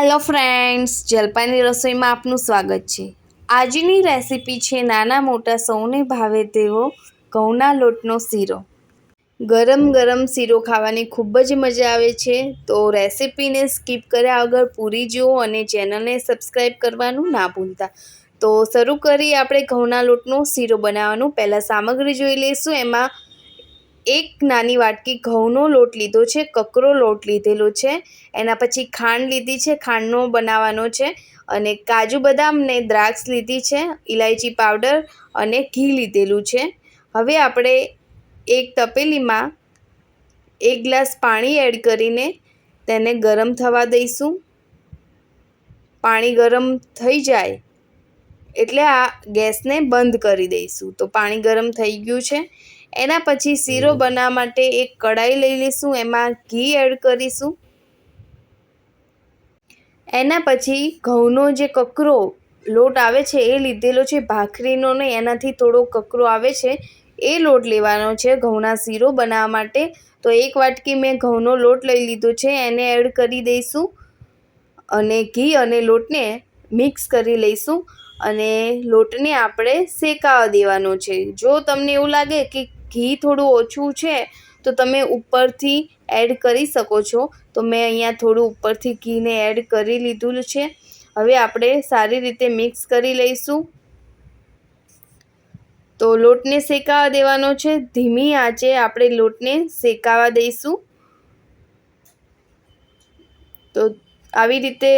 Hello friends જલપાની રસોઈમાં આપનું સ્વાગત છે. આજની રેસીપી છે નાના મોટા સૌને ભાવે તેવો ઘઉંના લોટનો શીરો. ગરમ ગરમ શીરો ખાવાની ખૂબ જ મજા આવે છે, તો રેસીપીને સ્કીપ કર્યા વગર પૂરી જુઓ અને ચેનલને સબસ્ક્રાઈબ કરવાનું ના ભૂલતા. તો શરૂ કરી આપણે ઘઉંના લોટનો શીરો બનાવવાનું. પહેલાં સામગ્રી જોઈ લઈશું, એમાં એક નાની વાટકી ઘઉંનો લોટ લીધો છે, કકરો લોટ લીધેલો છે, એના પછી ખાંડ લીધી છે, ખાંડનો બનાવવાનો છે અને કાજુ બદામ ને દ્રાક્ષ લીધી છે ઇલાયચી પાવડર અને ઘી લીધેલું છે. હવે આપણે એક તપેલીમાં એક ગ્લાસ પાણી એડ કરીને તેને ગરમ થવા દઈશું. પાણી ગરમ થઈ જાય એટલે આ ગેસને બંધ કરી દઈશું. તો પાણી ગરમ થઈ ગયું છે. એના પછી શીરો બનાવવા માટે એક કડાઈ લઈ લઈશું એમાં ઘી એડ કરીશું. એના પછી ઘઉંનો જે કકરો લોટ આવે છે એ લીધેલો છે ભાખરીનો ને એનાથી થોડો કકરો આવે છે એ લોટ લેવાનો છે ઘઉંના શીરો બનાવવા માટે. તો એક વાટકી મેં ઘઉંનો લોટ લઈ લીધો છે એને એડ કરી દઈશું અને ઘી અને લોટને મિક્સ કરી લઈશું. અને લોટને આપણે શેકાવા દેવાનો છે. જો તમને એવું લાગે કે ઘી થોડું ઓછું છે, તો તમે ઉપરથી એડ કરી શકો છો. તો મેં અહીંયા થોડું ઉપરથી ઘીને એડ કરી લીધું છે. હવે આપણે સારી રીતે મિક્સ કરી લઈશું. તો લોટને શેકાવા દેવાનો છે. ધીમી આંચે આપણે લોટને શેકાવા દઈશું. તો આવી રીતે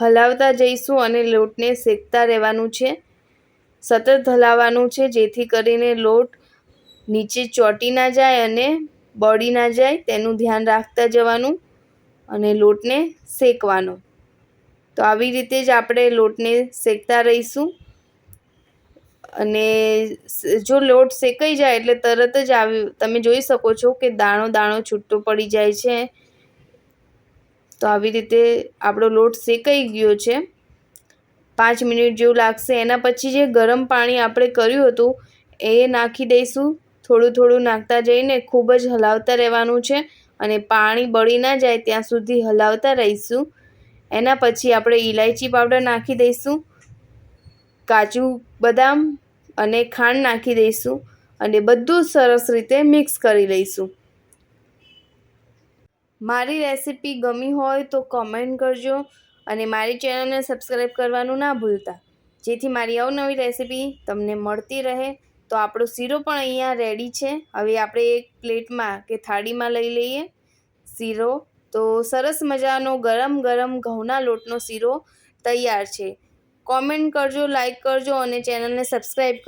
હલાવતા જઈશું અને લોટને શેકતા રહેવાનું છે. સતત હલાવવાનું છે, જેથી કરીને લોટ નીચે ચોંટી ના જાય અને બળી ના જાય, તેનું ધ્યાન રાખતા જવાનું અને લોટને શેકવાનો. તો આવી રીતે જ આપણે લોટને શેકતા રહીશું. અને જો લોટ શેકાઈ જાય એટલે તરત જ આવી, તમે જોઈ શકો છો કે દાણો દાણો છૂટો પડી જાય છે. તો આવી રીતે આપણો લોટ શેકાઈ ગયો છે. પાંચ મિનિટ જેવું લાગશે. એના પછી જે ગરમ પાણી આપણે કર્યું હતું, એ નાખી દઈશું. થોડું થોડું નાખતા જઈને ખૂબ જ હલાવતા રહેવાનું છે અને પાણી બળી ના જાય ત્યાં સુધી હલાવતા રહીશું. એના પછી આપણે ઇલાયચી પાવડર નાખી દઈશું, કાજુ બદામ અને ખાંડ નાખી દઈશું અને બધું સરસ રીતે મિક્સ કરી લઈશું. મારી રેસીપી ગમી હોય તો કોમેન્ટ કરજો અને મારી ચેનલને સબસ્ક્રાઈબ કરવાનું ના ભૂલતા. જેથી મારી અવનવી રેસીપી તમને મળતી રહે. તો આપણો શીરો પણ અહીંયા રેડી છે. હવે આપણે એક પ્લેટમાં કે થાળીમાં લઈ લઈએ શીરો. તો સરસ મજાનો ગરમ ગરમ ઘઉંના લોટનો શીરો તૈયાર છે. કોમેન્ટ કરજો લાઈક કરજો અને ચેનલને સબસ્ક્રાઈબ કરજો.